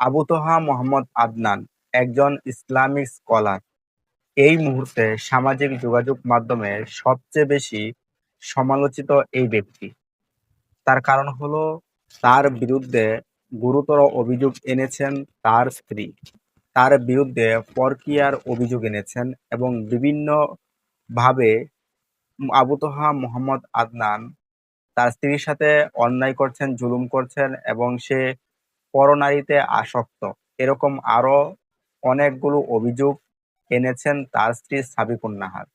আবু তোহা মোহাম্মদ আদনান একজন Islamic scholar. এই মুহূর্তে সামাজিক যোগাযোগ মাধ্যমে সবচেয়ে বেশি সমালোচিত এই ব্যক্তি। তার কারণ হলো তার বিরুদ্ধে গুরুতর অভিযোগ এনেছেন তার স্ত্রী। তার বিরুদ্ধে পরকীয়ার অভিযোগ এনেছেন এবং বিভিন্নভাবে আবু তোহা মোহাম্মদ আদনান তার স্ত্রীর সাথে অন্যায় করছেন, জুলুম করছেন এবং সে পরনারীতে আসক্ত। এরকম আরও অনেকগুলো অভিযোগ এনেছেন তার স্ত্রী সাবিকুন নাহার।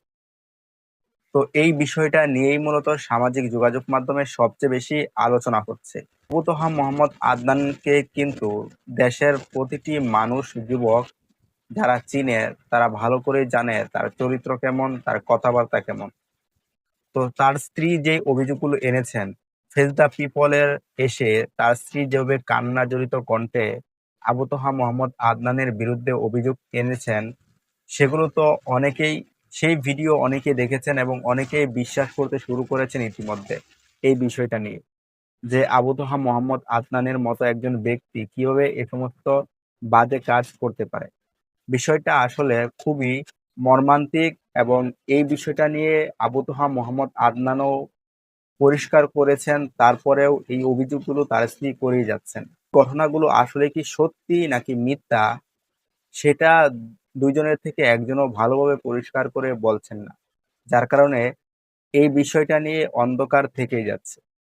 তো এই বিষয়টা নিয়েই মূলত সামাজিক যোগাযোগ মাধ্যমে সবচেয়ে বেশি আলোচনা হচ্ছে। আবু তোহা মোহাম্মদ আদনানকে কিন্তু দেশের প্রতিটি মানুষ, যুবক যারা চিনে তারা ভালো করে জানে তার চরিত্র কেমন, তার কথাবার্তা কেমন। তো তার স্ত্রী যে অভিযোগগুলো এনেছেন, ফেস দ্য পিপলের এসে তার স্ত্রী যেভাবে কান্না জড়িত কণ্ঠে আবু তোহা মোহাম্মদ আদনানের বিরুদ্ধে অভিযোগ এনেছেন, সেগুলো তো অনেকেই সেই ভিডিও অনেকে দেখেছেন এবং অনেকেই বিশ্বাস করতে শুরু করেছেন ইতিমধ্যে এই বিষয়টা নিয়ে। যে আবু তোহা মোহাম্মদ আদনানের মতো একজন ব্যক্তি কীভাবে এ সমস্ত বাজে কাজ করতে পারে। বিষয়টা আসলে খুবই মর্মান্তিক এবং এই বিষয়টা নিয়ে আবু তোহা মোহাম্মদ আদনানও পরিষ্কার করেছেন, তারপরেও এই অভিযোগগুলো তার স্ত্রী করেই যাচ্ছেন। ঘটনাগুলো আসলে কি সত্যি নাকি মিথ্যা, সেটা দুজনের থেকে একজনও ভালোভাবে পরিষ্কার করে বলছেন না। যার কারণে এই বিষয়টা নিয়ে অন্ধকার থেকেই যাচ্ছে।